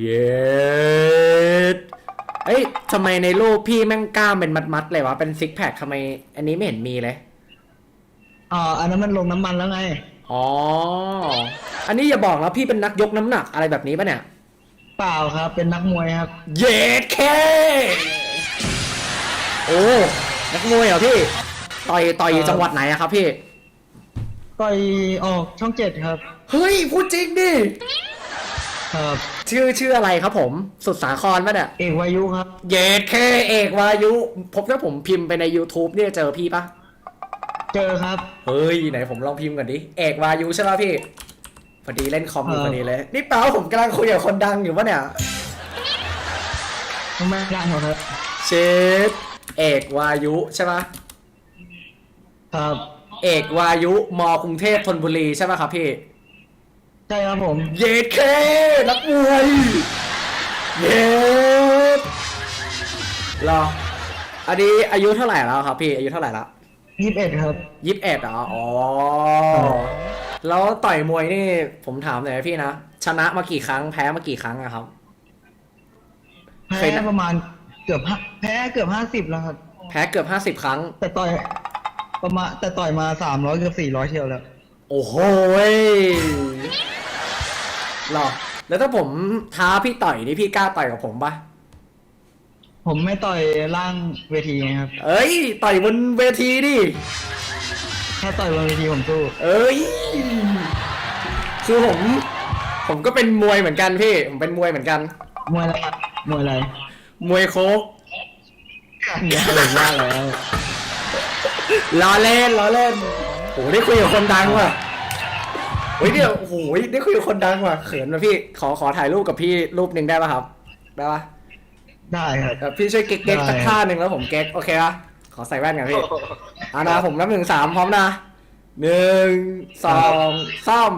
เย็ดเอ้ยทำไมในรูปพี่แม่งกล้ามเป็นมัดๆเลยวะ เป็นซิกแพคทำไม อันนี้ไม่เห็นมีเลยอ่าอันนั้นมันลงน้ำมันแล้วไง อ๋อ อันนี้อย่าบอกนะพี่เป็นนักยกน้ำหนักอะไรแบบนี้ปะเนี่ย เปล่าครับ เป็นนักมวยครับ เย็ดแค่โอ้ นักมวยเหรอพี่ ต่อยต่อยอยู่จังหวัดไหนอะครับพี่ ต่อยออกช่องเจ็ดครับ เฮ้ย พูดจริงดิ ครับชื่อชื่ออะไรครับผม สุดสาครปะเนี่ยเอกวายุครับ เย็ดแค่เอกวายุพบถ้าผมพิมพ์ไปใน YouTube เนี่ยเจอพี่ปะเจอครับ เฮ้ยไหนผมลองพิมพ์ก่อนดิเอกวายุใช่ปะพี่พอดีเล่นคอมอยู่เออพอดีเลย นี่แปลว่าผมกำลังคุยกับคนดังอยู่ปะเนี่ยไม่ได้หรอกครับเชฟเอกวายุใช่ปะครับ เอกวายุมกรุงเทพธนบุรีใช่ปะครับพี่ ใช่ครับผม เย็ดเคนักมวยเย็ดรออันนี้อายุเท่าไหร่แล้วครับพี่ อายุเท่าไหร่แล้วยี่สิบเอ็ดครับ ยี่สิบเอ็ดเหรออ๋อแล้วต่อยมวยนี่ผมถามหน่อยนะพี่นะชนะมากี่ครั้งแพ้มากี่ครั้งอะครับ เคแพ้ยนะ ประมาณเกือบห้าแพ้เกือบห้าสิบแล้วครับ แพ้เกือบห้าสิบ50ครั้ง แต่ต่อยประมาณแต่ต่อยมาสามร้อยเกือบสี่ร้อยเที่ยวแล้ว โอ้โหย หรอ แล้วถ้าผมท้าพี่ต่อยนี่พี่กล้าต่อยกับผมปะผมไม่ต่อยล่างเวทีไงครับ เอ้ย ต่อยบนเวทีดิ ถ้าต่อยบนเวทีผมสู้ เอ้ย คือผม ผมก็เป็นมวยเหมือนกันพี่ ผมเป็นมวยเหมือนกัน มวยอะไรครับมวยอะไรมวยโคกเนี่ยเลยว่าแล้วล้อเล่นล้อเล่นโหได้คุยกับคนดังว่ะ โอ้ยเดี๋ยวโอ้โหได้คุยกับคนดังว่ะเขินว่ะพี่ขอขอถ่ายรูปกับพี่รูปหนึ่งได้ป่ะครับ ได้ป่ะได้ครับแบบพี่ช่วยเก๊กเก๊กได้ สักท่าหนึ่งแล้วผมเก๊กโอเคป่ะขอใส่แว่นกันพี่เอานะผมนับหนึ่งสามพร้อมนะหนึ่งสองสาม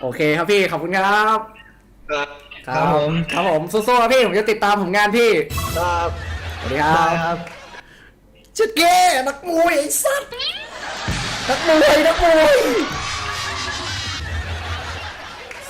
โอเคครับพี่ขอบคุณครับ ครับผม ครับผมสู้ๆครับพี่ผมจะติดตามผลงานพี่ครับสวัสดีครัได้บครับชิดเก้นักมวยไอ้สัตว์ นักมวยนักมวย